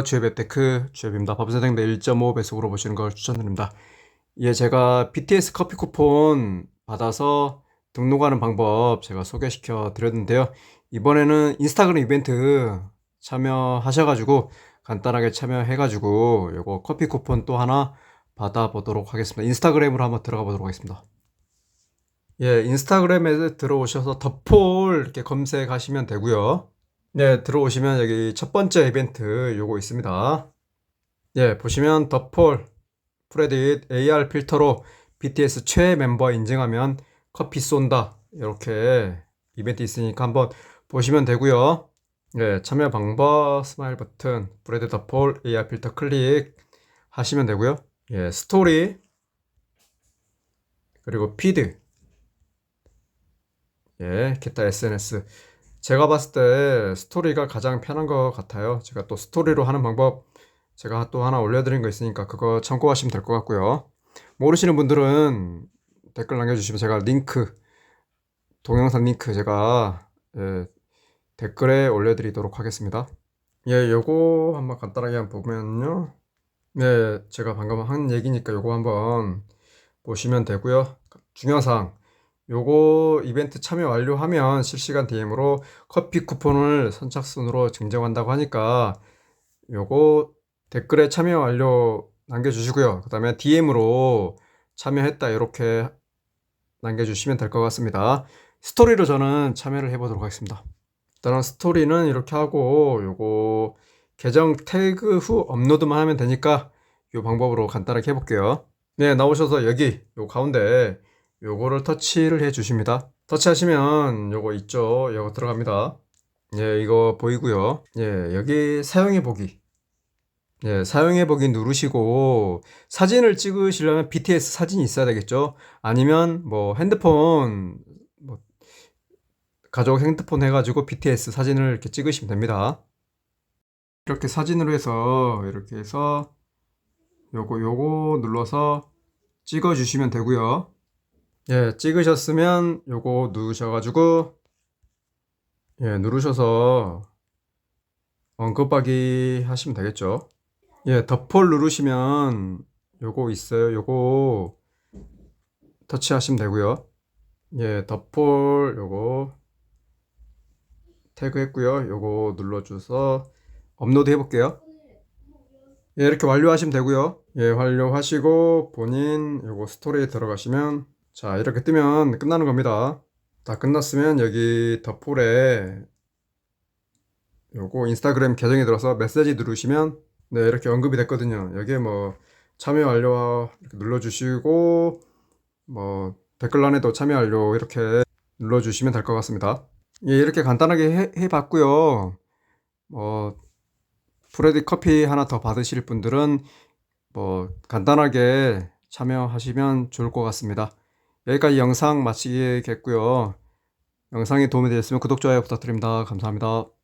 주앱테크 주앱입니다. 밥세탱대 1.5 배속으로 보시는 걸 추천드립니다. 예, 제가 BTS 커피 쿠폰 받아서 등록하는 방법 제가 소개시켜 드렸는데요. 이번에는 인스타그램 이벤트 참여하셔가지고 간단하게 참여해가지고 요거 커피 쿠폰 또 하나 받아보도록 하겠습니다. 인스타그램으로 한번 들어가 보도록 하겠습니다. 예, 인스타그램에 들어오셔서 더폴 이렇게 검색하시면 되고요. 네, 들어오시면 여기 첫 번째 이벤트 요거 있습니다. 예, 보시면 더폴 프레딧 AR 필터로 BTS 최애 멤버 인증하면 커피 쏜다. 이렇게 이벤트 있으니까 한번 보시면 되고요. 예, 참여 방법 스마일 버튼 브레드 더폴 AR 필터 클릭 하시면 되고요. 예, 스토리 그리고 피드 예, 기타 SNS 제가 봤을 때 스토리가 가장 편한 것 같아요. 제가 또 스토리로 하는 방법 제가 또 하나 올려드린 거 있으니까 그거 참고하시면 될 것 같고요. 모르시는 분들은 댓글 남겨주시면 제가 링크, 동영상 링크 제가 예, 댓글에 올려드리도록 하겠습니다. 예, 요거 한번 간단하게 한번 보면요. 네, 제가 방금 한 얘기니까 요거 한번 보시면 되고요. 중요한 사항. 요거 이벤트 참여 완료하면 실시간 DM으로 커피 쿠폰을 선착순으로 증정한다고 하니까 요거 댓글에 참여 완료 남겨주시고요. 그 다음에 DM으로 참여했다 이렇게 남겨주시면 될 것 같습니다. 스토리로 저는 참여를 해보도록 하겠습니다. 일단은 스토리는 이렇게 하고 요거 계정 태그 후 업로드만 하면 되니까 요 방법으로 간단하게 해볼게요. 네, 나오셔서 여기 요 가운데 요거를 터치를 해 주십니다. 터치하시면 요거 있죠? 요거 들어갑니다. 예, 이거 보이고요. 예, 여기 사용해 보기. 예, 사용해 보기 누르시고 사진을 찍으시려면 BTS 사진이 있어야 되겠죠? 아니면 뭐 핸드폰 뭐 가족 핸드폰 해가지고 BTS 사진을 이렇게 찍으시면 됩니다. 이렇게 사진으로 해서 이렇게 해서 요거 요거 눌러서 찍어 주시면 되고요. 예, 찍으셨으면 요거 누르셔가지고 예, 누르셔서 언급하기 하시면 되겠죠. 예, 더폴 누르시면 요거 있어요. 요거 터치하시면 되고요. 예, 더폴 요거 태그 했고요. 요거 눌러줘서 업로드 해볼게요. 예, 이렇게 완료하시면 되고요. 예, 완료하시고 본인 요거 스토리에 들어가시면 자, 이렇게 뜨면 끝나는 겁니다. 다 끝났으면 여기 더폴에 요거 인스타그램 계정에 들어서 메시지 누르시면 네, 이렇게 언급이 됐거든요. 여기에 뭐 참여 완료 눌러주시고 뭐 댓글란에도 참여 완료 이렇게 눌러주시면 될 것 같습니다. 예, 이렇게 간단하게 해, 해봤고요. 뭐 프레디 커피 하나 더 받으실 분들은 뭐 간단하게 참여하시면 좋을 것 같습니다. 여기까지 영상 마치겠고요. 영상이 도움이 되셨으면 구독, 좋아요 부탁드립니다. 감사합니다.